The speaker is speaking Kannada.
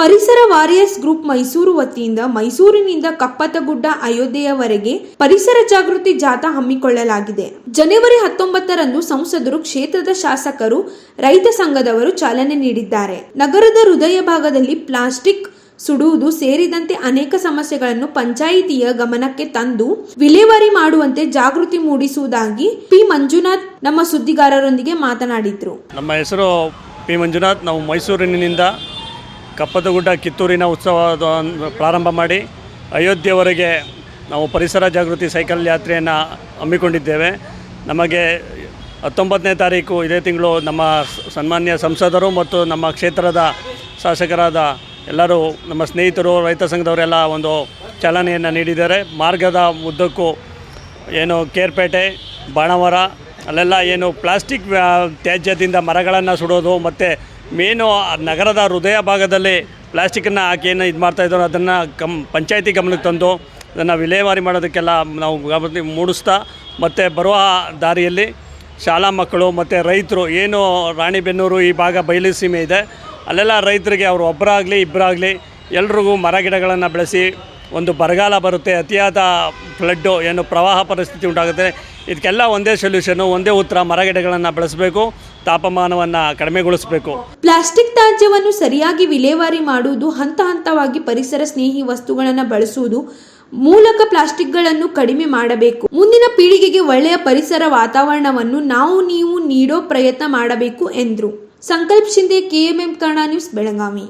ಪರಿಸರ ವಾರಿಯರ್ಸ್ ಗ್ರೂಪ್ ಮೈಸೂರು ವತಿಯಿಂದ ಮೈಸೂರಿನಿಂದ ಕಪ್ಪತಗುಡ್ಡ ಅಯೋಧ್ಯೆಯವರೆಗೆ ಪರಿಸರ ಜಾಗೃತಿ ಜಾಥಾ ಹಮ್ಮಿಕೊಳ್ಳಲಾಗಿದೆ. ಜನವರಿ ಹತ್ತೊಂಬತ್ತರಂದು ಸಂಸದರು, ಕ್ಷೇತ್ರದ ಶಾಸಕರು, ರೈತ ಸಂಘದವರು ಚಾಲನೆ ನೀಡಿದ್ದಾರೆ. ನಗರದ ಹೃದಯ ಭಾಗದಲ್ಲಿ ಪ್ಲಾಸ್ಟಿಕ್ ಸುಡುವುದು ಸೇರಿದಂತೆ ಅನೇಕ ಸಮಸ್ಯೆಗಳನ್ನು ಪಂಚಾಯಿತಿಯ ಗಮನಕ್ಕೆ ತಂದು ವಿಲೇವಾರಿ ಮಾಡುವಂತೆ ಜಾಗೃತಿ ಮೂಡಿಸುವುದಾಗಿ ಪಿ. ಮಂಜುನಾಥ್ ನಮ್ಮ ಸುದ್ದಿಗಾರರೊಂದಿಗೆ ಮಾತನಾಡಿದ್ರು. ನಮ್ಮ ಹೆಸರು ಪಿ. ಮಂಜುನಾಥ್. ನಾವು ಮೈಸೂರಿನಿಂದ ಕಪ್ಪತಗುಡ್ಡ ಕಿತ್ತೂರಿನ ಉತ್ಸವದ ಪ್ರಾರಂಭ ಮಾಡಿ ಅಯೋಧ್ಯೆವರೆಗೆ ನಾವು ಪರಿಸರ ಜಾಗೃತಿ ಸೈಕಲ್ ಯಾತ್ರೆಯನ್ನು ಹಮ್ಮಿಕೊಂಡಿದ್ದೇವೆ. ನಮಗೆ ಹತ್ತೊಂಬತ್ತನೇ ತಾರೀಕು ಇದೇ ತಿಂಗಳು ನಮ್ಮ ಸನ್ಮಾನ್ಯ ಸಂಸದರು ಮತ್ತು ನಮ್ಮ ಕ್ಷೇತ್ರದ ಶಾಸಕರಾದ ಎಲ್ಲರೂ, ನಮ್ಮ ಸ್ನೇಹಿತರು, ರೈತ ಸಂಘದವರೆಲ್ಲ ಒಂದು ಚಾಲನೆಯನ್ನು ನೀಡಿದ್ದಾರೆ. ಮಾರ್ಗದ ಉದ್ದಕ್ಕೂ ಏನು ಕೇರ್ಪೇಟೆ, ಬಾಣವರ ಅಲ್ಲೆಲ್ಲ ಏನು ಪ್ಲಾಸ್ಟಿಕ್ ತ್ಯಾಜ್ಯದಿಂದ ಮರಗಳನ್ನು ಸುಡೋದು ಮತ್ತು ಮೇನು ನಗರದ ಹೃದಯ ಭಾಗದಲ್ಲಿ ಪ್ಲಾಸ್ಟಿಕ್ಕನ್ನು ಹಾಕಿ ಏನು ಇದು ಮಾಡ್ತಾಯಿದ್ರು ಅದನ್ನು ಕಮ್ ಪಂಚಾಯತಿ ಗಮನಕ್ಕೆ ತಂದು ಅದನ್ನು ವಿಲೇವಾರಿ ಮಾಡೋದಕ್ಕೆಲ್ಲ ನಾವು ಗಮನ ಮೂಡಿಸ್ತಾ ಮತ್ತು ಬರುವ ದಾರಿಯಲ್ಲಿ ಶಾಲಾ ಮಕ್ಕಳು ಮತ್ತು ರೈತರು ಏನು ರಾಣಿಬೆನ್ನೂರು ಈ ಭಾಗ ಬಯಲು ಸೀಮೆ ಇದೆ, ಅಲ್ಲೆಲ್ಲ ರೈತರಿಗೆ ಅವರು ಒಬ್ಬರಾಗಲಿ ಇಬ್ಬರಾಗಲಿ ಎಲ್ರಿಗೂ ಮರ ಗಿಡಗಳನ್ನು ಬೆಳೆಸಿ ಒಂದು ಬರಗಾಲ ಬರುತ್ತೆ, ಅತಿಯಾದ ಫ್ಲಡ್ಡು ಏನು ಪ್ರವಾಹ ಪರಿಸ್ಥಿತಿ ಉಂಟಾಗುತ್ತೆ. ಇದಕ್ಕೆಲ್ಲ ಒಂದೇ ಸೊಲ್ಯೂಷನ್ ಒಂದೇ ಉತ್ತರ, ಮರಗಿಡಗಳನ್ನು ಬೆಳೆಸಬೇಕು, ತಾಪಮಾನವನ್ನು ಕಡಿಮೆಗೊಳಿಸಬೇಕು. ಪ್ಲಾಸ್ಟಿಕ್ ತ್ಯಾಜ್ಯವನ್ನು ಸರಿಯಾಗಿ ವಿಲೇವಾರಿ ಮಾಡುವುದು, ಹಂತ ಹಂತವಾಗಿ ಪರಿಸರ ಸ್ನೇಹಿ ವಸ್ತುಗಳನ್ನು ಬಳಸುವುದು ಮೂಲಕ ಪ್ಲಾಸ್ಟಿಕ್ಗಳನ್ನು ಕಡಿಮೆ ಮಾಡಬೇಕು. ಮುಂದಿನ ಪೀಳಿಗೆಗೆ ಒಳ್ಳೆಯ ಪರಿಸರ ವಾತಾವರಣವನ್ನು ನಾವು, ನೀವು ನೀಡೋ ಪ್ರಯತ್ನ ಮಾಡಬೇಕು, ಎಂದರು. Sankalp Shinde KMM Kannada news, Belagavi.